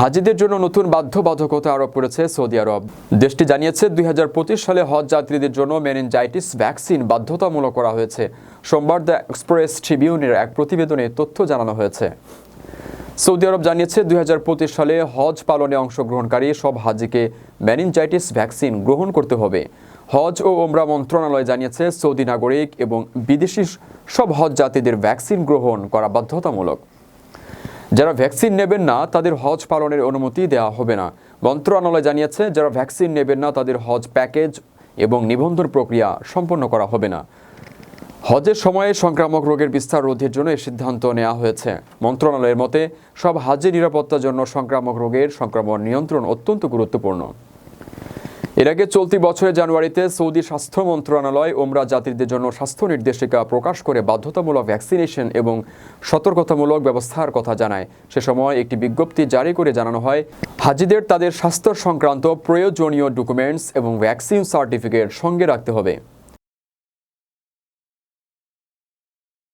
হাজিদের জন্য নতুন বাধ্যবাধকতা আরোপ করেছে সৌদি আরব। দেশটি জানিয়েছে, দুই হাজার পঁচিশ সালে হজ যাত্রীদের জন্য মেনিনজাইটিস ভ্যাকসিন বাধ্যতামূলক করা হয়েছে। সোমবার দ্য এক্সপ্রেস ট্রিবিউনের এক প্রতিবেদনে তথ্য জানানো হয়েছে। সৌদি আরব জানিয়েছে, দুই হাজার পঁচিশ সালে হজ পালনে অংশগ্রহণকারী সব হাজিকে মেনিনজাইটিস ভ্যাকসিন গ্রহণ করতে হবে। হজ ও ওমরা মন্ত্রণালয় জানিয়েছে, সৌদি নাগরিক এবং বিদেশি সব হজ জাতিদের ভ্যাকসিন গ্রহণ করা বাধ্যতামূলক। যারা ভ্যাকসিন নেবেন না, তাদের হজ পালনের অনুমতি দেওয়া হবে না। মন্ত্রণালয় জানিয়েছে, যারা ভ্যাকসিন নেবেন না, তাদের হজ প্যাকেজ এবং নিবন্ধন প্রক্রিয়া সম্পন্ন করা হবে না। হজের সময়ে সংক্রামক রোগের বিস্তার রোধের জন্য এই সিদ্ধান্ত নেওয়া হয়েছে। মন্ত্রণালয়ের মতে, সব হাজের নিরাপত্তার জন্য সংক্রামক রোগের সংক্রমণ নিয়ন্ত্রণ অত্যন্ত গুরুত্বপূর্ণ। এর আগে চলতি বছরের জানুয়ারিতে সৌদি স্বাস্থ্য মন্ত্রণালয় ওমরা যাত্রীদের জন্য স্বাস্থ্য নির্দেশিকা প্রকাশ করে বাধ্যতামূলক ভ্যাকসিনেশন এবং সতর্কতামূলক ব্যবস্থার কথা জানায়। সে সময় একটি বিজ্ঞপ্তি জারি করে জানানো হয়, হাজিদের তাদের স্বাস্থ্য সংক্রান্ত প্রয়োজনীয় ডকুমেন্টস এবং ভ্যাকসিন সার্টিফিকেট সঙ্গে রাখতে হবে।